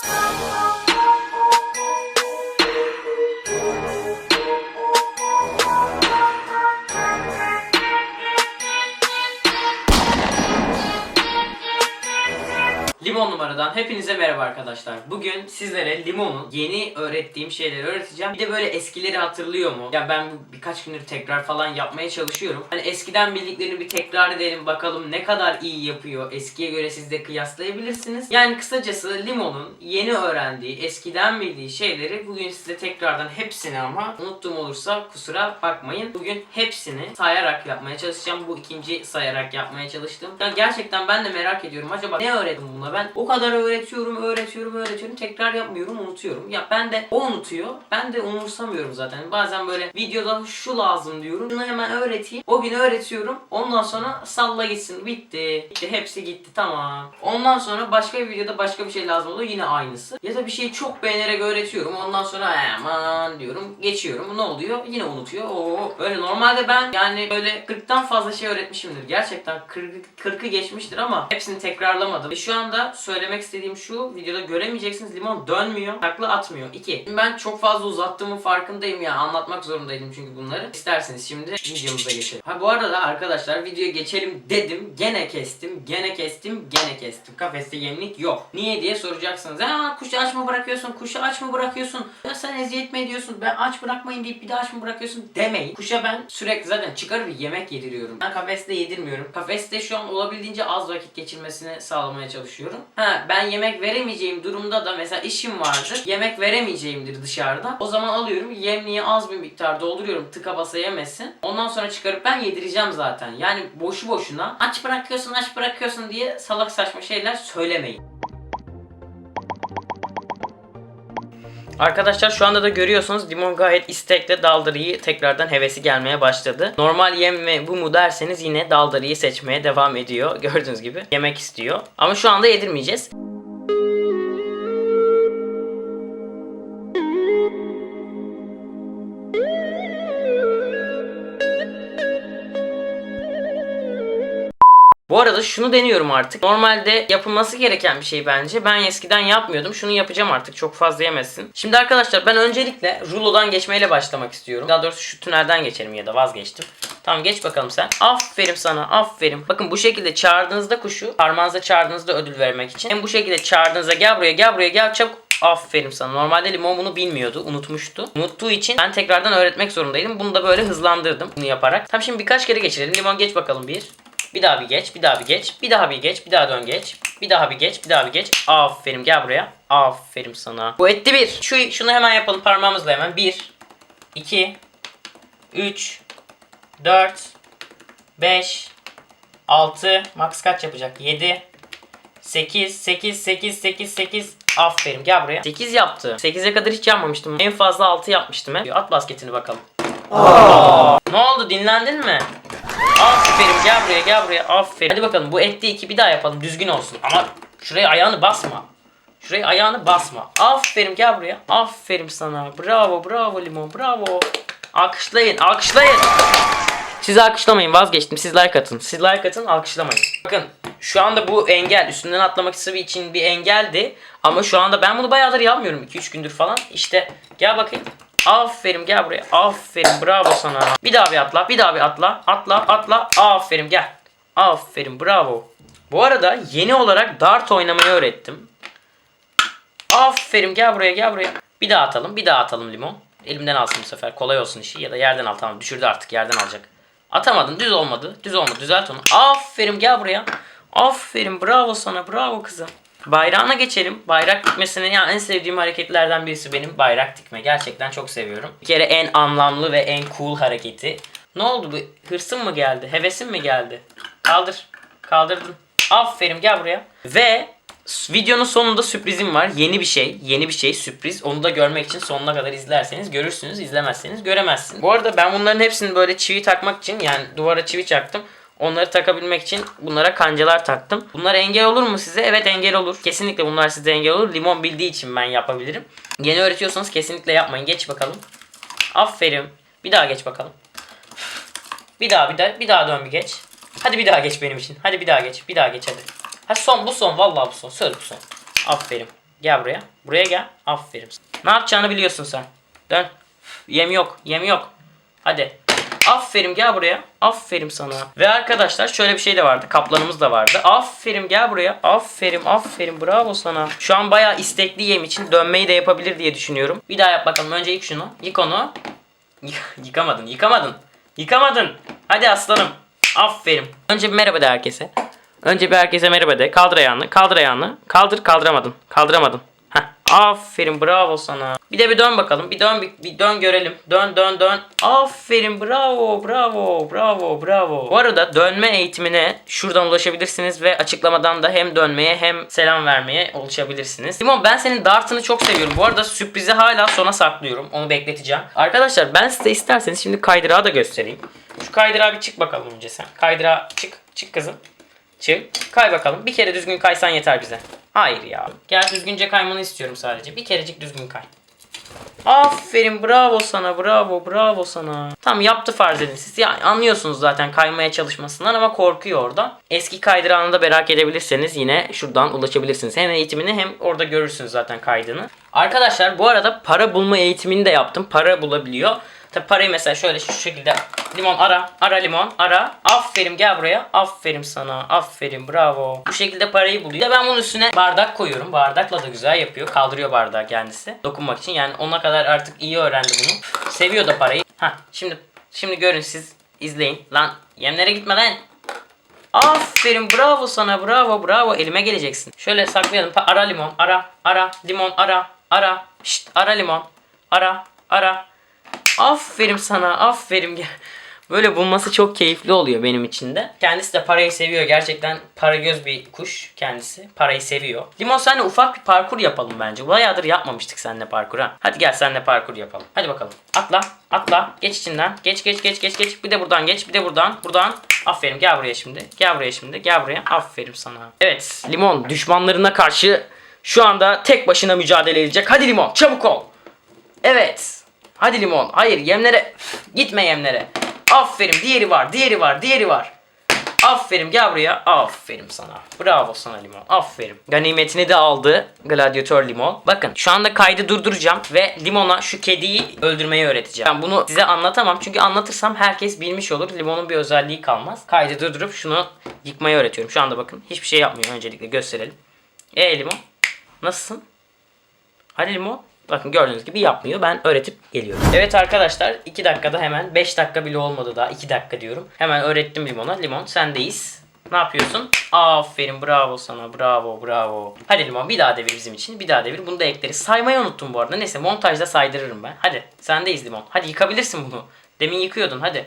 Stop. Limon numaradan hepinize merhaba arkadaşlar. Bugün sizlere limonun yeni öğrettiğim şeyleri öğreteceğim. Bir de böyle eskileri hatırlıyor mu? Ya ben birkaç gündür tekrar falan yapmaya çalışıyorum. Hani eskiden bildiklerini bir tekrar edelim bakalım ne kadar iyi yapıyor. Eskiye göre siz de kıyaslayabilirsiniz. Yani kısacası limonun yeni öğrendiği, eskiden bildiği şeyleri bugün size tekrardan hepsini ama unuttuğum olursa kusura bakmayın. Bugün hepsini sayarak yapmaya çalışacağım. Bu ikinci sayarak yapmaya çalıştım. Ya gerçekten ben de merak ediyorum. Acaba ne öğrettim buna? Ben o kadar öğretiyorum, öğretiyorum, öğretiyorum. Tekrar yapmıyorum, unutuyorum. Ya ben de o unutuyor. Ben de umursamıyorum zaten. Bazen böyle videoda şu lazım diyorum. Şunu hemen öğreteyim. O gün öğretiyorum. Ondan sonra salla gitsin. Bitti. Bitti. Hepsi gitti. Tamam. Ondan sonra başka bir videoda başka bir şey lazım oluyor. Yine aynısı. Ya da bir şeyi çok beğenerek öğretiyorum. Ondan sonra aman diyorum. Geçiyorum. Ne oluyor? Yine unutuyor. Oo. Öyle normalde ben yani böyle 40'tan fazla şey öğretmişimdir. Gerçekten 40'ı 40'ı geçmiştir ama hepsini tekrarlamadım. Ve şu anda söylemek istediğim şu. Videoda göremeyeceksiniz. Limon dönmüyor. Takla atmıyor. 2. Ben çok fazla uzattığımın farkındayım ya. Anlatmak zorundaydım çünkü bunları. İsterseniz şimdi videomuza geçelim. Ha bu arada arkadaşlar videoya geçelim dedim. Gene kestim. Gene kestim. Gene kestim. Kafeste yemlik yok. Niye diye soracaksınız. Ha kuşu aç mı bırakıyorsun? Kuşu aç mı bırakıyorsun? Ya sen eziyet mi ediyorsun? Ben aç bırakmayın deyip bir daha aç mı bırakıyorsun demeyin. Kuşa ben sürekli zaten çıkarıp yemek yediriyorum. Ben kafeste yedirmiyorum. Kafeste şu an olabildiğince az vakit geçirmesini sağlamaya çalışıyorum. Ha ben yemek veremeyeceğim durumda da mesela işim vardır. Yemek veremeyeceğimdir dışarıda. O zaman alıyorum yemliğe az bir miktar dolduruyorum tıka basa yemesin. Ondan sonra çıkarıp ben yedireceğim zaten. Yani boşu boşuna aç bırakıyorsun aç bırakıyorsun diye salak saçma şeyler söylemeyin. Arkadaşlar şu anda da görüyorsunuz limon gayet istekle daldırıyı tekrardan hevesi gelmeye başladı. Normal yem ve bu mu derseniz yine daldırıyı seçmeye devam ediyor. Gördüğünüz gibi yemek istiyor. Ama şu anda yedirmeyeceğiz. Bu arada şunu deniyorum artık. Normalde yapılması gereken bir şey bence. Ben eskiden yapmıyordum. Şunu yapacağım artık. Çok fazla yemesin. Şimdi arkadaşlar ben öncelikle rulodan geçmeyle başlamak istiyorum. Daha doğrusu şu tünelden geçelim ya da vazgeçtim. Tamam geç bakalım sen. Aferin sana aferin. Bakın bu şekilde çağırdığınızda kuşu parmağınızla çağırdığınızda ödül vermek için. Hem bu şekilde çağırdığınızda gel buraya gel buraya gel çabuk Aferin sana. Normalde limon bunu bilmiyordu. Unutmuştu. Unuttuğu için ben tekrardan öğretmek zorundaydım. Bunu da böyle hızlandırdım. Bunu yaparak. Tamam şimdi birkaç kere geçirelim. Limon geç bakalım bir. Bir daha bir geç, bir daha bir geç, bir daha bir geç, bir daha dön geç, bir daha bir geç, bir daha bir geç. Aferin gel buraya. Aferin sana. Bu etti bir. Şu şunu hemen yapalım parmağımızla hemen. Bir, iki, üç, dört, beş, altı. Max kaç yapacak? Yedi, sekiz, sekiz, sekiz, sekiz, sekiz. Aferin gel buraya. 8 yaptı. 8'e kadar hiç yapmamıştım. En fazla 6 yapmıştım hep. At basketini bakalım. Ne oldu dinlendin mi? Aferin gel buraya gel buraya aferin. Hadi bakalım bu etti iki bir daha yapalım düzgün olsun. Ama şuraya ayağını basma. Şuraya ayağını basma. Aferin gel buraya. Aferin sana. Bravo bravo limon bravo. Alkışlayın alkışlayın. Siz alkışlamayın vazgeçtim. Siz like atın. Siz like atın alkışlamayın. Bakın şu anda bu engel üstünden atlamak için bir engeldi. Ama şu anda ben bunu bayağıdır yapmıyorum. 2-3 gündür falan. İşte gel bakayım. Aferin gel buraya. Aferin bravo sana. Bir daha bir atla. Bir daha bir atla. Atla atla. Aferin gel. Aferin bravo. Bu arada yeni olarak dart oynamayı öğrettim. Aferin gel buraya gel buraya. Bir daha atalım. Bir daha atalım limon. Elimden alsın bu sefer. Kolay olsun işi. Ya da yerden al tamam. Düşürdü artık yerden alacak. Atamadın. Düz olmadı. Düz olmadı. Düzelt onu. Aferin gel buraya. Aferin bravo sana. Bravo kızım. Bayrağına geçelim. Bayrak dikmesinin ya en sevdiğim hareketlerden birisi benim bayrak dikme. Gerçekten çok seviyorum. Bir kere en anlamlı ve en cool hareketi. Ne oldu bu? Hırsın mı geldi? Hevesin mi geldi? Kaldır. Kaldırdın. Aferin gel buraya. Ve videonun sonunda sürprizim var. Yeni bir şey. Yeni bir şey sürpriz. Onu da görmek için sonuna kadar izlerseniz görürsünüz. izlemezseniz göremezsiniz. Bu arada ben bunların hepsini böyle çivi takmak için yani duvara çivi çaktım. Onları takabilmek için bunlara kancalar taktım. Bunlar engel olur mu size? Evet engel olur. Kesinlikle bunlar size engel olur. Limon bildiği için ben yapabilirim. Yeni öğretiyorsanız kesinlikle yapmayın. Geç bakalım. Aferin. Bir daha geç bakalım. Bir daha bir daha bir daha dön bir geç. Hadi bir daha geç benim için. Hadi bir daha geç. Bir daha geç hadi. Ha son bu son vallahi bu son. Söz bu son. Aferin. Gel buraya. Buraya gel. Aferin. Ne yapacağını biliyorsun sen. Dön. Yem yok. Yem yok. Hadi. Aferin gel buraya. Aferin sana. Ve arkadaşlar şöyle bir şey de vardı. Kaplanımız da vardı. Aferin gel buraya. Aferin aferin bravo sana. Şu an bayağı istekli yem için dönmeyi de yapabilir diye düşünüyorum. Bir daha yap bakalım. Önce yık şunu. Yık onu. Yık- yıkamadın yıkamadın. Yıkamadın. Hadi aslanım. Aferin. Önce bir merhaba de herkese. Önce bir herkese merhaba de. Kaldır ayağını. Kaldır ayağını. Kaldır kaldıramadın. Kaldıramadın. Aferin bravo sana. Bir de bir dön bakalım. Bir dön bir, bir dön görelim. Dön dön dön. Aferin bravo bravo bravo bravo. Bu arada dönme eğitimine şuradan ulaşabilirsiniz ve açıklamadan da hem dönmeye hem selam vermeye ulaşabilirsiniz. Limon ben senin dartını çok seviyorum. Bu arada sürprizi hala sona saklıyorum. Onu bekleteceğim. Arkadaşlar ben size isterseniz şimdi kaydırağı da göstereyim. Şu kaydırağa bir çık bakalım önce sen. Kaydırağa çık. Çık kızım. Çık. Kay bakalım. Bir kere düzgün kaysan yeter bize. Hayır ya. Gel düzgünce kaymanı istiyorum sadece. Bir kerecik düzgün kay. Aferin bravo sana bravo bravo sana. Tam yaptı farz edin. Siz ya, anlıyorsunuz zaten kaymaya çalışmasından ama korkuyor orada. Eski kaydırağını da merak edebilirseniz yine şuradan ulaşabilirsiniz. Hem eğitimini hem orada görürsünüz zaten kaydını. Arkadaşlar bu arada para bulma eğitimini de yaptım. Para bulabiliyor. Tabi parayı mesela şöyle şu şekilde limon ara ara limon ara. Aferin gel buraya. Aferin sana. Aferin bravo. Bu şekilde parayı buluyor. De ben bunun üstüne bardak koyuyorum. Bardakla da güzel yapıyor. Kaldırıyor bardağı kendisi. Dokunmak için. Yani ona kadar artık iyi öğrendi bunu. Seviyor da parayı. Ha şimdi şimdi görün siz izleyin. Lan yemlere gitme lan. Aferin bravo sana bravo bravo. Elime geleceksin. Şöyle saklayalım. Ara limon ara ara. Limon ara ara. Şşt ara limon ara ara. Aferin sana aferin. Böyle bulması çok keyifli oluyor benim için de. Kendisi de parayı seviyor. Gerçekten para göz bir kuş kendisi. Parayı seviyor. Limon senle ufak bir parkur yapalım bence. Bayağıdır yapmamıştık seninle parkur ha. Hadi gel seninle parkur yapalım. Hadi bakalım. Atla atla. Geç içinden. Geç geç geç geç geç. Bir de buradan geç. Bir de buradan. Buradan. Aferin gel buraya şimdi. Gel buraya şimdi. Gel buraya. Aferin sana. Evet Limon düşmanlarına karşı şu anda tek başına mücadele edecek. Hadi Limon çabuk ol. Evet. Hadi limon. Hayır yemlere. Gitme yemlere. Aferin. Diğeri var. Diğeri var. Diğeri var. Aferin gel buraya. Aferin sana. Bravo sana limon. Aferin. Ganimetini de aldı gladyatör limon. Bakın şu anda kaydı durduracağım ve limona şu kediyi öldürmeyi öğreteceğim. Ben bunu size anlatamam çünkü anlatırsam herkes bilmiş olur. Limonun bir özelliği kalmaz. Kaydı durdurup şunu yıkmayı öğretiyorum. Şu anda bakın hiçbir şey yapmıyor öncelikle gösterelim. E limon. Nasılsın? Hadi limon. Bakın gördüğünüz gibi yapmıyor. Ben öğretip geliyorum. Evet arkadaşlar 2 dakikada hemen 5 dakika bile olmadı daha 2 dakika diyorum. Hemen öğrettim limona. Limon sendeyiz. Ne yapıyorsun? Aferin bravo sana bravo bravo. Hadi limon bir daha devir bizim için. Bir daha devir. Bunu da ekleriz. Saymayı unuttum bu arada. Neyse montajda saydırırım ben. Hadi sendeyiz limon. Hadi yıkabilirsin bunu. Demin yıkıyordun hadi.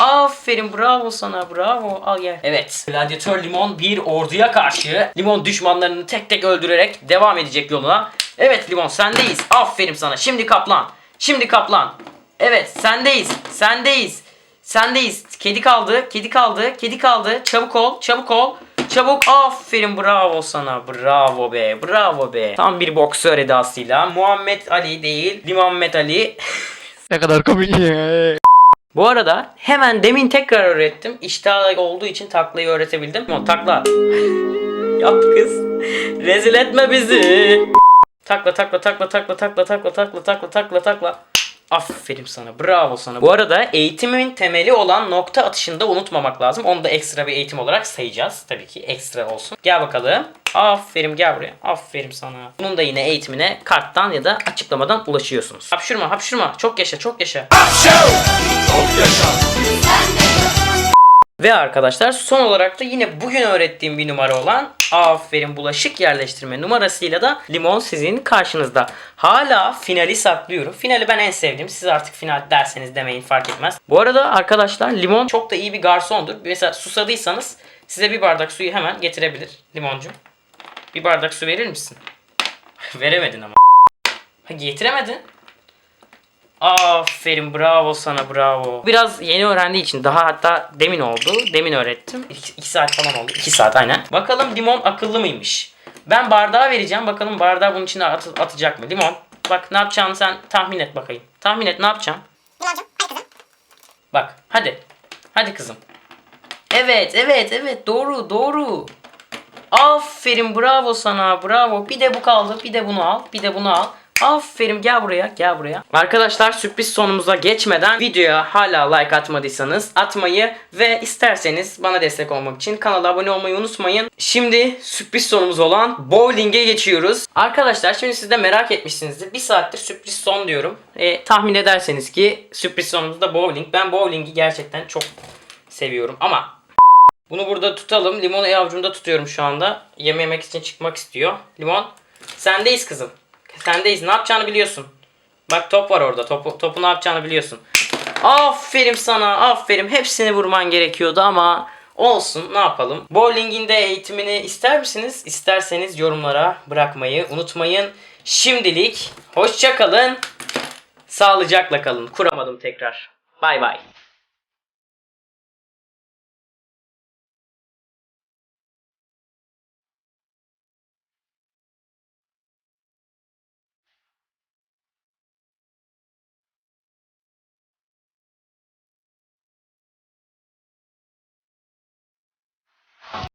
Aferin bravo sana bravo al gel. Evet gladyatör limon bir orduya karşı limon düşmanlarını tek tek öldürerek devam edecek yoluna. Evet limon sendeyiz aferin sana şimdi kaplan şimdi kaplan. Evet sendeyiz sendeyiz sendeyiz kedi kaldı kedi kaldı kedi kaldı çabuk ol çabuk ol. Çabuk aferin bravo sana bravo be bravo be. Tam bir boksör edasıyla Muhammed Ali değil Limonmet Ali Ne kadar komik ya. Bu arada hemen demin tekrar öğrettim. İştah olduğu için taklayı öğretebildim. Ama takla. Yap kız. Rezil etme bizi. Takla takla takla takla takla takla takla takla takla takla. Aferin sana. Bravo sana. Bu arada eğitimin temeli olan nokta atışını da unutmamak lazım. Onu da ekstra bir eğitim olarak sayacağız. Tabii ki ekstra olsun. Gel bakalım. Aferin gel buraya. Aferin sana. Bunun da yine eğitimine karttan ya da açıklamadan ulaşıyorsunuz. Hapşurma hapşurma. Çok yaşa çok yaşa. Ve arkadaşlar son olarak da yine bugün öğrettiğim bir numara olan aferin bulaşık yerleştirme numarasıyla da limon sizin karşınızda. Hala finali saklıyorum. Finali ben en sevdiğim. Siz artık final derseniz demeyin fark etmez. Bu arada arkadaşlar limon çok da iyi bir garsondur. Mesela susadıysanız size bir bardak suyu hemen getirebilir limoncu. Bir bardak su verir misin? Veremedin ama. Getiremedin. Aferin bravo sana bravo. Biraz yeni öğrendiği için daha hatta demin oldu. Demin öğrettim. 2 saat falan oldu. 2 saat aynen. Bakalım limon akıllı mıymış? Ben bardağı vereceğim. Bakalım bardağı bunun içine at- atacak mı? Limon. Bak ne yapacağını sen tahmin et bakayım. Tahmin et ne yapacağım? Limoncu hadi kızım. Bak hadi. Hadi kızım. Evet evet evet doğru doğru. Aferin bravo sana bravo. Bir de bu kaldı bir de bunu al bir de bunu al. Aferin gel buraya gel buraya. Arkadaşlar sürpriz sonumuza geçmeden videoya hala like atmadıysanız atmayı ve isterseniz bana destek olmak için kanala abone olmayı unutmayın. Şimdi sürpriz sonumuz olan bowling'e geçiyoruz. Arkadaşlar şimdi siz de merak etmişsinizdir. Bir saattir sürpriz son diyorum. E, tahmin ederseniz ki sürpriz sonumuz da bowling. Ben bowling'i gerçekten çok seviyorum ama bunu burada tutalım. Limonu avucumda tutuyorum şu anda. Yem yemek için çıkmak istiyor. Limon sendeyiz kızım. Sendeyiz. Ne yapacağını biliyorsun. Bak top var orada. Topu, topu ne yapacağını biliyorsun. Aferin sana. Aferin. Hepsini vurman gerekiyordu ama olsun. Ne yapalin? Bowling'in de eğitimini ister misiniz? İsterseniz yorumlara bırakmayı unutmayın. Şimdilik hoşça kalın. Sağlıcakla kalın. Kuramadım tekrar. Bay bay.